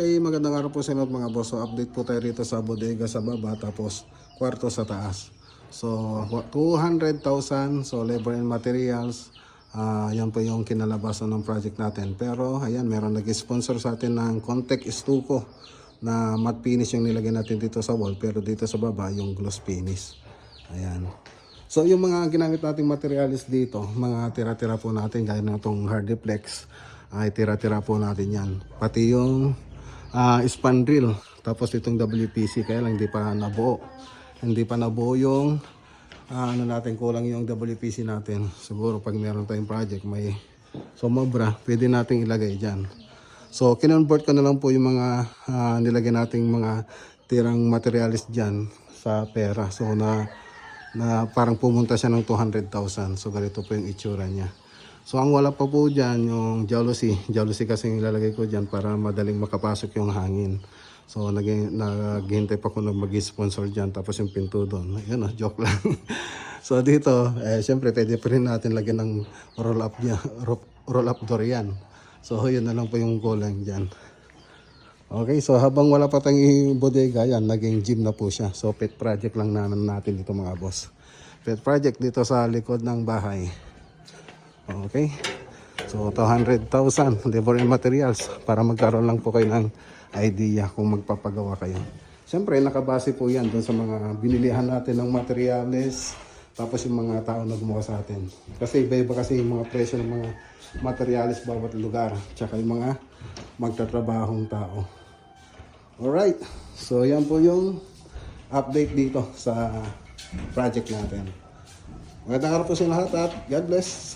Hey, magandang araw po sa inyo mga boss. So, update po tayo rito sa bodega sa baba tapos kwarto sa taas. So, wa- 200,000 so labor and materials. Ah, yan po yung kinalabasan ng project natin. Pero ayan, meron nag-sponsor sa atin ng Contact Stuco na matte finish yung nilagay natin dito sa wall pero dito sa baba yung gloss finish. Ayan. So yung mga ginamit nating materials dito, mga tira-tira po natin gaya ng itong hardiplex, ay tira-tira po natin yan. Pati yung ah, spandrel, tapos itong WPC, kaya lang hindi pa nabuo. Hindi pa nabuo yung ah, ano natin, kulang yung WPC natin. Siguro pag meron tayong project, may sumobra, pwede nating ilagay dyan. So, kinonvert ko na lang po yung mga ah, nilagay nating mga tirang materials dyan sa pera. So, na na parang pumunta siya ng 200,000. So ganito po yung itsura niya. So ang wala pa po dyan yung jealousy. Jealousy kasi yung ilalagay ko dyan para madaling makapasok yung hangin. So nag naghihintay pa ko na mag-sponsor dyan tapos yung pinto doon. Yun ah, joke lang. so dito, eh, syempre pwede pa rin natin lagyan ng roll up, niya, roll up door yan. So yun na lang po yung kulang dyan. Okay, so habang wala pa tayong bodega, yan, naging gym na po siya. So pet project lang naman natin dito mga boss. Pet project dito sa likod ng bahay. Okay. So 200,000 labor and materials para magkaroon lang po kayo ng idea kung magpapagawa kayo. Siyempre, nakabase po yan doon sa mga binilihan natin ng materials, tapos yung mga tao na gumawa sa atin. Kasi iba-iba kasi yung mga presyo ng mga materials bawat lugar, tsaka yung mga magtatrabahong tao. Alright, so yan po yung update dito sa project natin. Magandang araw po sa lahat at God bless.